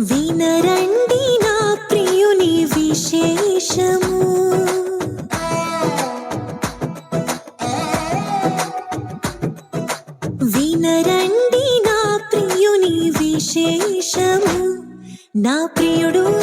వినరండి నా ప్రియుని విశేషము. వినరండి నా ప్రియుని విశేషము. నా ప్రియుడు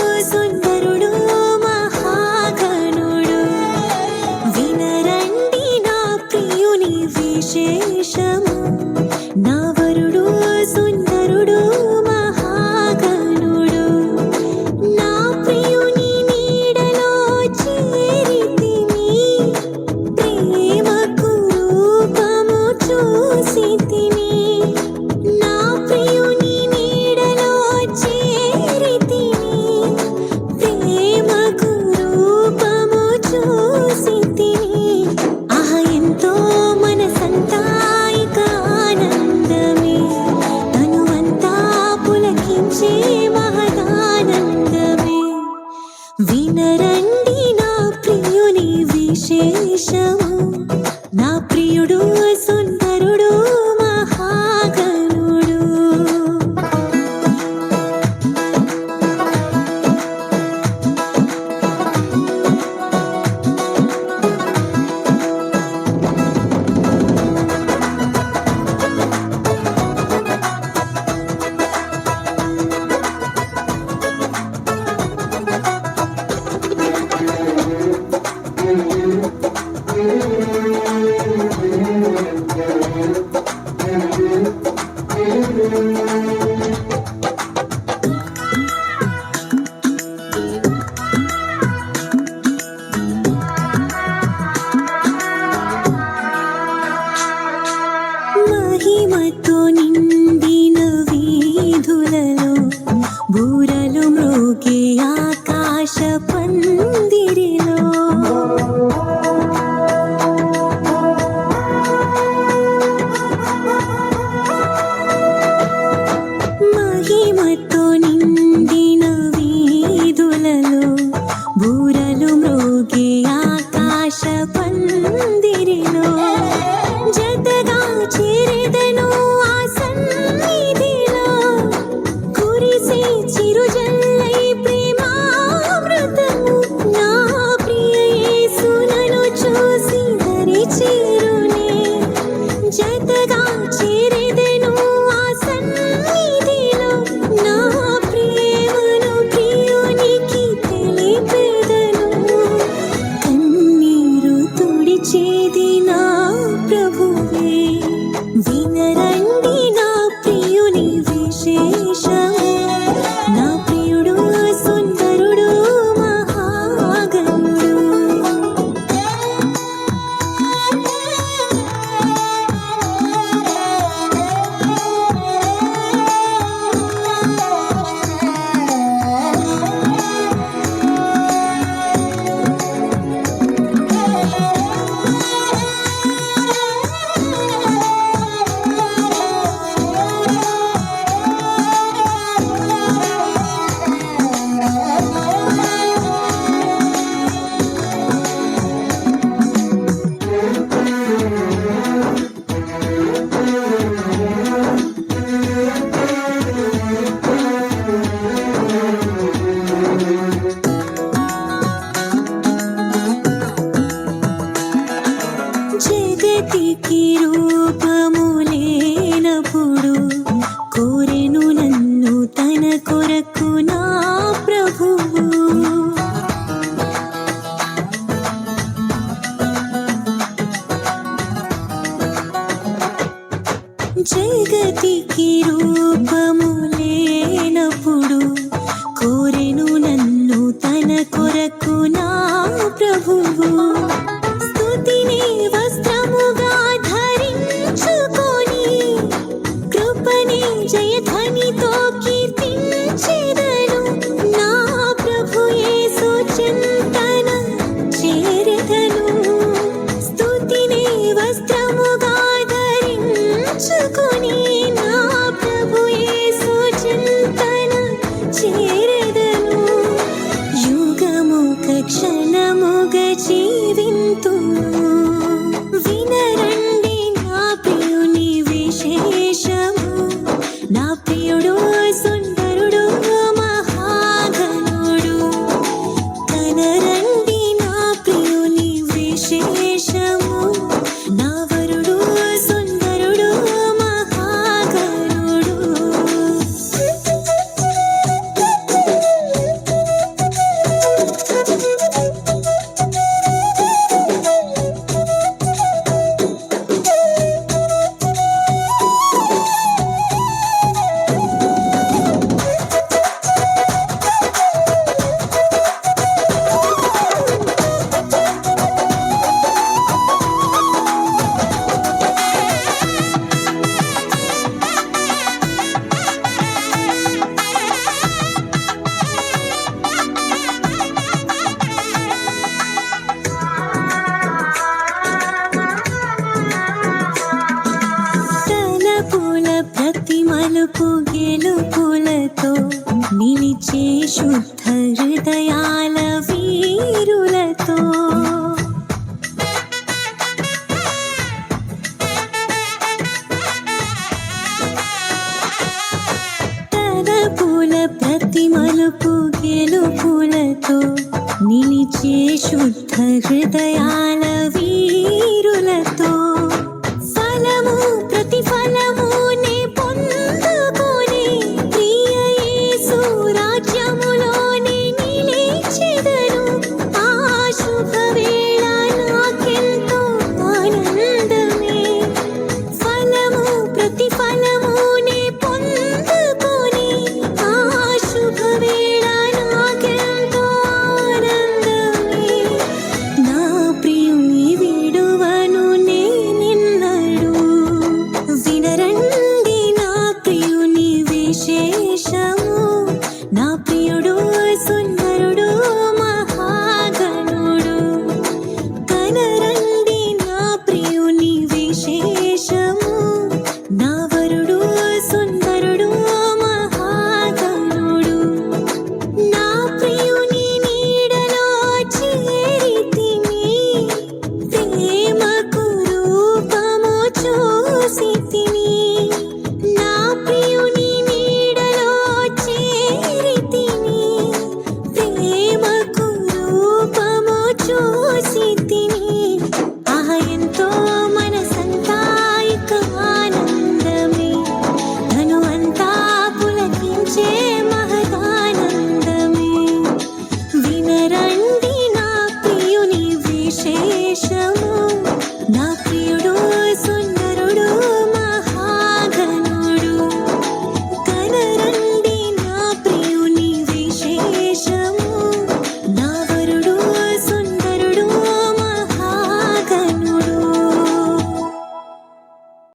చేశావు నా ప్రియుడు 忘记 నీకి రూపము లేనప్పుడు కోరెను నన్ను కొరకు నా ప్రభువు. స్థుతిని వస్త్రముగా ధరించుకొని కృపని జయధ గెలుపులతో నిలిచే శుద్ధ హృదయాల వీరులతో. తరపుల ప్రతి మలుపు గెలుపులతో నిలిచే శుద్ధ హృదయాల వీరులతో. ఫలము ప్రతిఫల